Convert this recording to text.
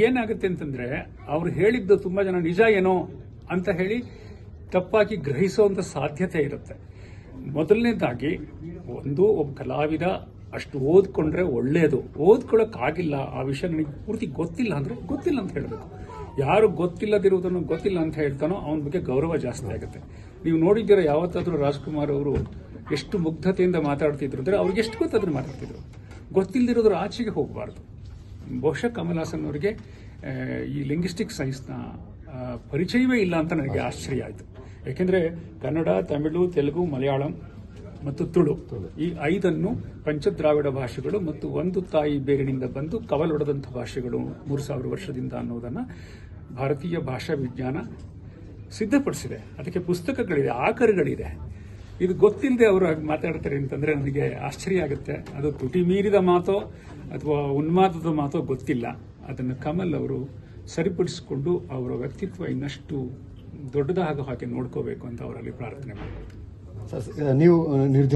ಏನಾಗುತ್ತೆ ಅಂತಂದ್ರೆ ಅವ್ರು ಹೇಳಿದ್ದು ತುಂಬಾ ಜನ ನಿಜ ಏನೋ ಅಂತ ಹೇಳಿ ತಪ್ಪಾಗಿ ಗ್ರಹಿಸುವಂತ ಸಾಧ್ಯತೆ ಇರುತ್ತೆ. ಮೊದಲನೇದಾಗಿ ಒಂದು ಒಬ್ಬ ಕಲಾವಿದ ಅಷ್ಟು ಓದ್ಕೊಂಡ್ರೆ ಒಳ್ಳೆಯದು ಓದ್ಕೊಳ್ಳೋಕ್ಕಾಗಿಲ್ಲ ಆ ವಿಷಯ ನನಗೆ ಪೂರ್ತಿ ಗೊತ್ತಿಲ್ಲ ಅಂದ್ರೆ ಗೊತ್ತಿಲ್ಲ ಅಂತ ಹೇಳಬೇಕು. ಯಾರು ಗೊತ್ತಿಲ್ಲದಿರುವುದನ್ನು ಗೊತ್ತಿಲ್ಲ ಅಂತ ಹೇಳ್ತಾನೋ ಅವನ ಬಗ್ಗೆ ಗೌರವ ಜಾಸ್ತಿ ಆಗುತ್ತೆ. ನೀವು ನೋಡಿದ್ದೀರಾ ಯಾವತ್ತಾದರೂ ರಾಜ್ಕುಮಾರ್ ಅವರು ಎಷ್ಟು ಮುಗ್ಧತೆಯಿಂದ ಮಾತಾಡ್ತಿದ್ರು ಅಂದ್ರೆ ಅವ್ರಿಗೆ ಎಷ್ಟು ಗೊತ್ತಾದ್ರೂ ಮಾತಾಡ್ತಿದ್ರು. ಗೊತ್ತಿಲ್ಲದಿರೋದ್ರ ಆಚೆಗೆ ಹೋಗಬಾರ್ದು. ಬಹುಶಃ ಕಮಲ್ ಹಾಸನ್ ಅವರಿಗೆ ಈ ಲಿಂಗ್ವಿಸ್ಟಿಕ್ ಸೈನ್ಸ್ನ ಪರಿಚಯವೇ ಇಲ್ಲ ಅಂತ ನನಗೆ ಆಶ್ಚರ್ಯ ಆಯಿತು. ಯಾಕೆಂದ್ರೆ ಕನ್ನಡ, ತಮಿಳು, ತೆಲುಗು, ಮಲಯಾಳಂ ಮತ್ತು ತುಳು ಈ ಐದನ್ನು ಪಂಚದ್ರಾವಿಡ ಭಾಷೆಗಳು ಮತ್ತು ಒಂದು ತಾಯಿ ಬೇರಿನಿಂದ ಬಂದು ಕವಲೊಡೆದಂಥ ಭಾಷೆಗಳು ಮೂರು ಸಾವಿರ ವರ್ಷದಿಂದ ಅನ್ನೋದನ್ನು ಭಾರತೀಯ ಭಾಷಾ ವಿಜ್ಞಾನ ಸಿದ್ಧಪಡಿಸಿದೆ. ಅದಕ್ಕೆ ಪುಸ್ತಕಗಳಿದೆ, ಆಕರಗಳಿದೆ. ಇದು ಗೊತ್ತಿಲ್ಲದೆ ಅವರು ಹಾಗೆ ಮಾತಾಡ್ತಾರೆ ಅಂತಂದ್ರೆ ನನಗೆ ಆಶ್ಚರ್ಯ ಆಗುತ್ತೆ. ಅದು ತುಟಿ ಮೀರಿದ ಮಾತೋ ಅಥವಾ ಉನ್ಮಾದದ ಮಾತೋ ಗೊತ್ತಿಲ್ಲ. ಅದನ್ನು ಕಮಲ್ ಅವರು ಸರಿಪಡಿಸಿಕೊಂಡು ಅವರ ವ್ಯಕ್ತಿತ್ವ ಇನ್ನಷ್ಟು ದೊಡ್ಡದಾಗೋ ಹಾಗೆ ನೋಡ್ಕೋಬೇಕು ಅಂತ ಅವರಲ್ಲಿ ಪ್ರಾರ್ಥನೆ ಮಾಡಿ ನೀವು